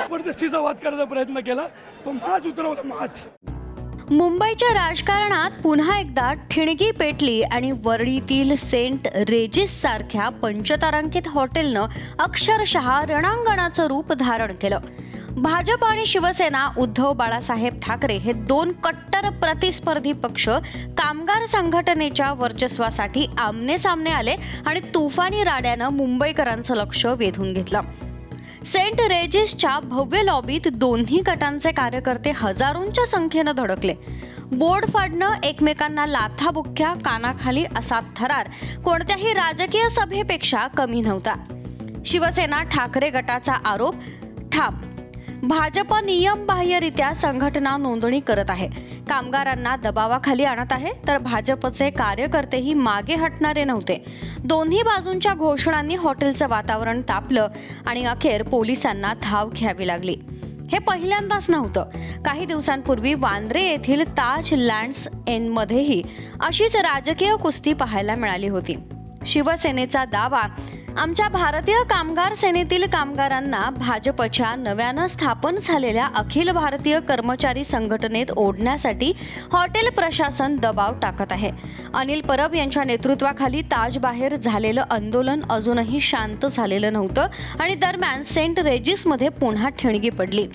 जबरदस्तीचा वाद करायचा प्रयत्न केला. तो माझ उतरवला माझ मुंबईच्या राजकारणात पुन्हा एकदा ठिणगी पेटली आणि वरळीतील सेंट रेजिस सारख्या पंचतारांकित हॉटेलनं अक्षरशः रणांगणाचं रूप धारण केलं. भाजप आणि शिवसेना उद्धव बाळासाहेब ठाकरे हे दोन कट्टर प्रतिस्पर्धी पक्ष कामगार संघटनेच्या वर्चस्वासाठी आमने सामने आले आणि तुफानी राड्यानं मुंबईकरांचं लक्ष वेधून घेतलं. सेंट रेजिसच्या भव्य लॉबीत दोन्ही गटांचे कार्यकर्ते हजारोंच्या संख्येनं धडकले. बोर्ड फाडणं एकमेकांना लाथाबुक्क्या कानाखाली असा थरार कोणत्याही राजकीय सभेपेक्षा कमी नव्हता. शिवसेना ठाकरे गटाचा आरोप ठाम भाजप नियमबाह्यरित्या संघटना नोंदणी करत आहे. कामगारांना दबावाखाली आणत आहे तर भाजपचे कार्यकर्तेही मागे हटणारे नव्हते. दोन्ही बाजूंच्या घोषणांनी हॉटेलचं वातावरण तापलं आणि अखेर पोलिसांना धाव घ्यावी लागली. हे पहिल्यांदाच नव्हतं. काही दिवसांपूर्वी वांद्रे येथील ताज लँड्स एनमध्येही अशीच राजकीय कुस्ती पाहायला मिळाली होती. शिवसेनेचा दावा आमच्या भारतीय कामगार सेनेतील कामगारांना भाजपच्या नव्यानं स्थापन झालेल्या अखिल भारतीय कर्मचारी संघटनेत ओढण्यासाठी हॉटेल प्रशासन दबाव टाकत आहे. अनिल परब यांच्या नेतृत्वाखाली ताजबाहेर झालेलं आंदोलन अजूनही शांत झालेलं नव्हतं आणि दरम्यान सेंट रेजिसमध्ये पुन्हा ठिणगी पडली.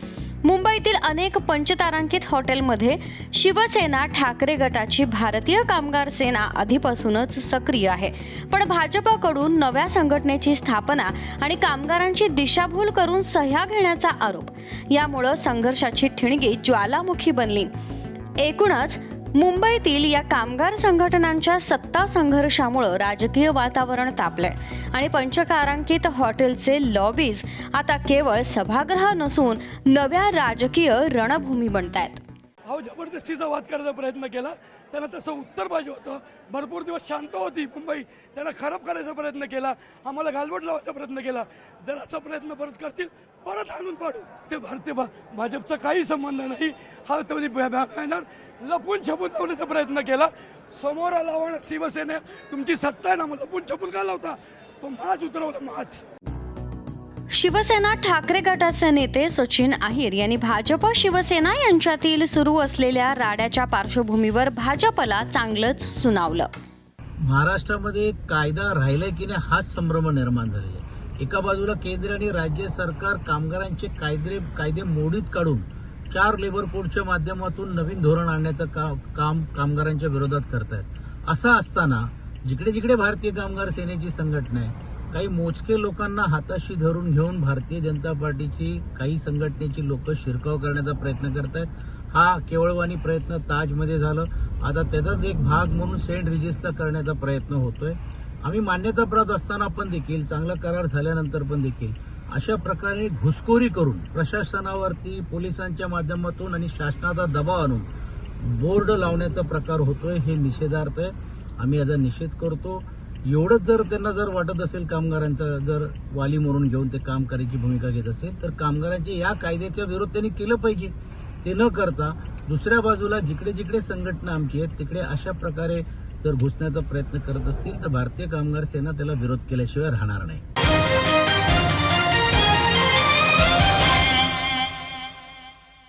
मुंबईतील अनेक पंचतारांकित हॉटेलमध्ये शिवसेना ठाकरे गटाची भारतीय कामगार सेना आधीपासूनच सक्रिय आहे. पण भाजपाकडून नव्या संघटनेची स्थापना आणि कामगारांची दिशाभूल करून सह्या घेण्याचा आरोप. यामुळं संघर्षाची ठिणगी ज्वालामुखी बनली. एकूणच मुंबईतील या कामगार संघटनांच्या सत्ता संघर्षामुळं राजकीय वातावरण तापलंय. आणि पंचकारांकित हॉटेलचे लॉबीज आता केवळ सभागृह नसून नव्या राजकीय रणभूमी बनत आहेत हा जबरदस्तीचा वाद करायचा प्रयत्न केला. त्यांना तसं उत्तर पाहिजे होतं. भरपूर दिवस शांत होती मुंबई. त्यांना खराब करायचा प्रयत्न केला. आम्हाला गालबोट लावायचा प्रयत्न केला. जर असा प्रयत्न परत करतील परत आणून पाडू. ते भारतीय भाजपचा काही संबंध नाही. हा त्यांनी बॅनर लपून छपून लावण्याचा प्रयत्न केला. समोर लावण शिवसेना. तुमची सत्ता आहे ना मग लपून छपून का लावता? तो माझ उतरवला माझ शिवसेना ठाकरे गटाचे नेते सचिन अहिर यांनी भाजप शिवसेना यांच्यातील सुरू असलेल्या राड्याच्या पार्श्वभूमीवर भाजपला चांगलंच सुनावलं. महाराष्ट्रामध्ये कायदा राहिलाय की नाही हाच संभ्रम निर्माण झालेला आहे. एका बाजूला केंद्र आणि राज्य सरकार कामगारांचे कायदे कायदे मोडीत काढून चार लेबर कोडच्या माध्यमातून नवीन धोरण आणण्याचं का, काम कामगारांच्या विरोधात करतायत. असं असताना जिकडे जिकडे भारतीय कामगार सेनेची संघटना आहे काही मोजके लोकांना हाताशी धरून घेऊन भारतीय जनता पार्टीची काही संघटनेची लोक शिरकाव करण्याचा प्रयत्न करतायत. हा केवळवाणी प्रयत्न ताजमध्ये झालं. आता त्याचाच एक भाग म्हणून सेंट रिजिस्टर करण्याचा प्रयत्न होतोय. आम्ही मान्यताप्राप्त असताना पण देखील चांगला करार झाल्यानंतर पण देखील अशा प्रकारे घुसखोरी करून प्रशासनावरती पोलिसांच्या माध्यमातून आणि शासनाचा दबाव आणून बोर्ड लावण्याचा प्रकार होतोय हे निषेधार्थ आहे. आम्ही याचा निषेध करतो. एवढंच जर त्यांना जर वाटत असेल कामगारांचा जर वाली म्हणून घेऊन ते काम करायची भूमिका घेत असेल तर कामगारांच्या या कायद्याच्या विरोध त्यांनी केलं पाहिजे. ते न करता दुसऱ्या बाजूला जिकडे जिकडे संघटना आमची आहेत तिकडे अशा प्रकारे जर घुसण्याचा प्रयत्न करत असतील तर भारतीय कामगार सेना त्याला विरोध केल्याशिवाय राहणार नाही.